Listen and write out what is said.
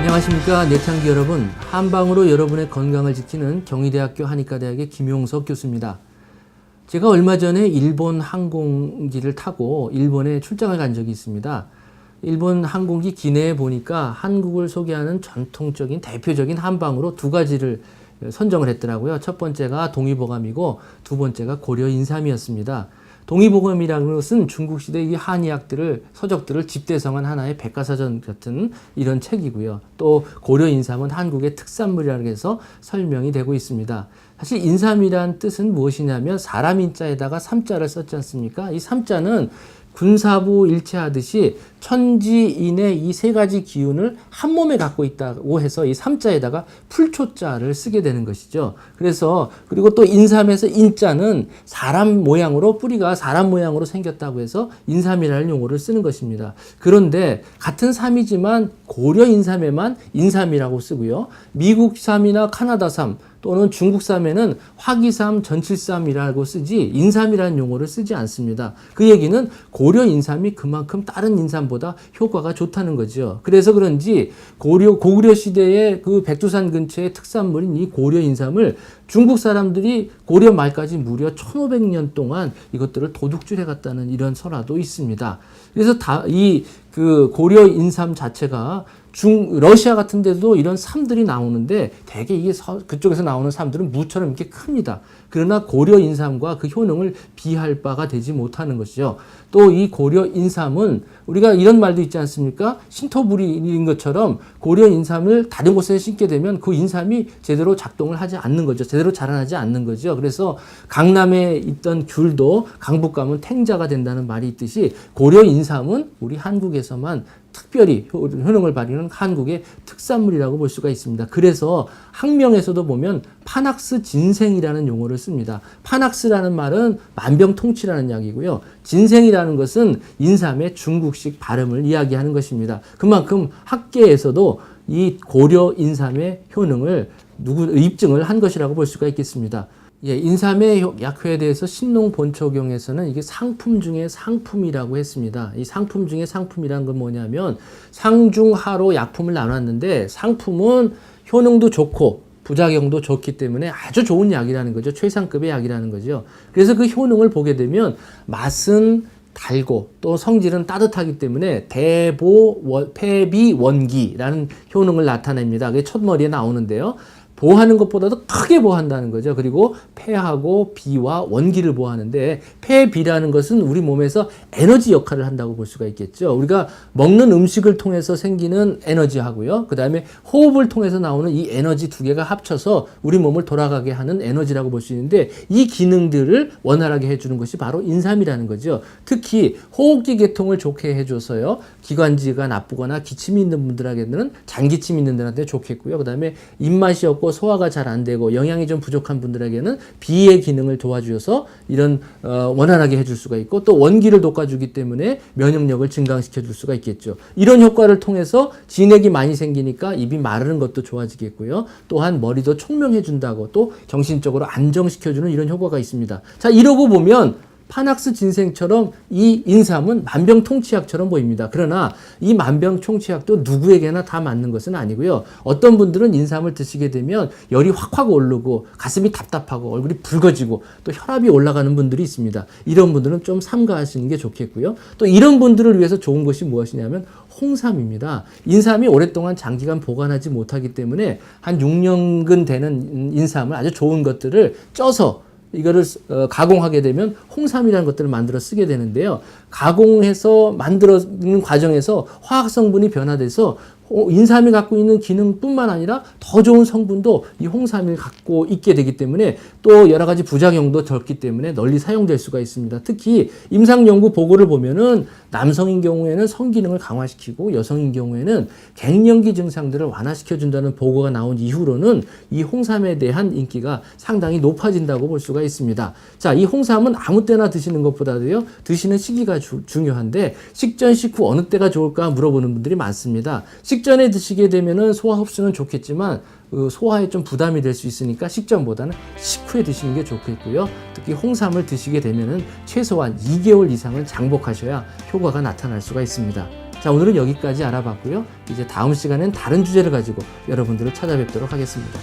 안녕하십니까 내창기 여러분 한방으로 여러분의 건강을 지키는 경희대학교 한의과대학의 김용석 교수입니다. 제가 얼마 전에 일본 항공기를 타고 일본에 출장을 간 적이 있습니다. 일본 항공기 기내에 보니까 한국을 소개하는 전통적인 대표적인 한방으로 두 가지를 선정을 했더라고요. 첫 번째가 동의보감이고 두 번째가 고려 인삼이었습니다. 동의보감이라는 것은 중국 시대 이 한의학들을 서적들을 집대성한 하나의 백과사전 같은 이런 책이고요. 또 고려 인삼은 한국의 특산물이라고 해서 설명이 되고 있습니다. 사실 인삼이란 뜻은 무엇이냐면 사람 인자에다가 삼자를 썼지 않습니까? 이 삼자는 군사부 일체하듯이 천지인의 이 세 가지 기운을 한 몸에 갖고 있다고 해서 이 삼자에다가 풀초자를 쓰게 되는 것이죠. 그래서 그리고 또 인삼에서 인자는 사람 모양으로 뿌리가 사람 모양으로 생겼다고 해서 인삼이라는 용어를 쓰는 것입니다. 그런데 같은 삼이지만 고려 인삼에만 인삼이라고 쓰고요. 미국 삼이나 카나다 삼 또는 중국삼에는 화기삼, 전칠삼이라고 쓰지 인삼이라는 용어를 쓰지 않습니다. 그 얘기는 고려 인삼이 그만큼 다른 인삼 보다 효과가 좋다는 거죠. 그래서 그런지 고려 고구려 시대의 그 백두산 근처의 특산물인 이 고려 인삼을 중국 사람들이 고려 말까지 무려 1500년 동안 이것들을 도둑질해 갔다는 이런 설화도 있습니다. 그래서 다 이 그 고려 인삼 자체가 중 러시아 같은 데도 이런 삼들이 나오는데 대개 이게 서, 그쪽에서 나오는 삼들은 무처럼 이렇게 큽니다. 그러나 고려 인삼과 그 효능을 비할 바가 되지 못하는 것이죠. 또 이 고려 인삼은 우리가 이런 말도 있지 않습니까? 신토불이인 것처럼 고려 인삼을 다른 곳에 심게 되면 그 인삼이 제대로 작동을 하지 않는 거죠. 제대로 자라나지 않는 거죠. 그래서 강남에 있던 귤도 강북 가면 탱자가 된다는 말이 있듯이 고려 인삼은 우리 한국에서만 특별히 효능을 발휘하는 한국의 특산물이라고 볼 수가 있습니다. 그래서 학명에서도 보면 파낙스 진생이라는 용어를 씁니다. 파낙스라는 말은 만병통치라는 약이고요. 진생이라는 것은 인삼의 중국식 발음을 이야기하는 것입니다. 그만큼 학계에서도 이 고려 인삼의 효능을 누구 입증을 한 것이라고 볼 수가 있겠습니다. 예, 인삼의 약효에 대해서 신농 본초경에서는 이게 상품 중에 상품이라고 했습니다. 이 상품 중에 상품이란 건 뭐냐면 상중하로 약품을 나눴는데 상품은 효능도 좋고 부작용도 좋기 때문에 아주 좋은 약이라는 거죠. 최상급의 약이라는 거죠. 그래서 그 효능을 보게 되면 맛은 달고 또 성질은 따뜻하기 때문에 대보 폐비 원기라는 효능을 나타냅니다. 그게 첫 머리에 나오는데요. 보호하는 것보다도 크게 보호한다는 거죠. 그리고 폐하고 비와 원기를 보호하는데 폐비라는 것은 우리 몸에서 에너지 역할을 한다고 볼 수가 있겠죠. 우리가 먹는 음식을 통해서 생기는 에너지하고요. 그 다음에 호흡을 통해서 나오는 이 에너지 두 개가 합쳐서 우리 몸을 돌아가게 하는 에너지라고 볼 수 있는데 이 기능들을 원활하게 해주는 것이 바로 인삼이라는 거죠. 특히 호흡기 계통을 좋게 해줘서요. 기관지가 나쁘거나 기침이 있는 분들에게는 잔기침 있는 분들한테 좋겠고요. 그 다음에 입맛이 없고 소화가 잘 안 되고 영양이 좀 부족한 분들에게는 비의 기능을 도와주어서 이런 어, 원활하게 해줄 수가 있고 또 원기를 돋궈주기 때문에 면역력을 증강시켜 줄 수가 있겠죠. 이런 효과를 통해서 진액이 많이 생기니까 입이 마르는 것도 좋아지겠고요. 또한 머리도 총명해 준다고 또 정신적으로 안정시켜 주는 이런 효과가 있습니다. 자 이러고 보면 파낙스 진생처럼 이 인삼은 만병통치약처럼 보입니다. 그러나 이 만병통치약도 누구에게나 다 맞는 것은 아니고요. 어떤 분들은 인삼을 드시게 되면 열이 확확 오르고 가슴이 답답하고 얼굴이 붉어지고 또 혈압이 올라가는 분들이 있습니다. 이런 분들은 좀 삼가하시는 게 좋겠고요. 또 이런 분들을 위해서 좋은 것이 무엇이냐면 홍삼입니다. 인삼이 오랫동안 장기간 보관하지 못하기 때문에 한 6년근 되는 인삼을 아주 좋은 것들을 쪄서 이거를 어, 가공하게 되면 홍삼이라는 것들을 만들어 쓰게 되는데요. 가공해서 만들어는 과정에서 화학 성분이 변화돼서 어, 인삼이 갖고 있는 기능뿐만 아니라 더 좋은 성분도 이 홍삼을 갖고 있게 되기 때문에 또 여러 가지 부작용도 적기 때문에 널리 사용될 수가 있습니다. 특히 임상 연구 보고를 보면은 남성인 경우에는 성기능을 강화시키고 여성인 경우에는 갱년기 증상들을 완화시켜 준다는 보고가 나온 이후로는 이 홍삼에 대한 인기가 상당히 높아진다고 볼 수가 있습니다. 자, 이 홍삼은 아무 때나 드시는 것보다도요. 드시는 시기가 주, 중요한데 식전 식후 어느 때가 좋을까 물어보는 분들이 많습니다. 식 전에 드시게 되면은 소화 흡수는 좋겠지만 그 소화에 좀 부담이 될 수 있으니까 식전보다는 식후에 드시는 게 좋겠고요. 특히 홍삼을 드시게 되면은 최소한 2개월 이상은 장복하셔야 효과가 나타날 수가 있습니다. 자, 오늘은 여기까지 알아봤고요. 이제 다음 시간엔 다른 주제를 가지고 여러분들을 찾아뵙도록 하겠습니다.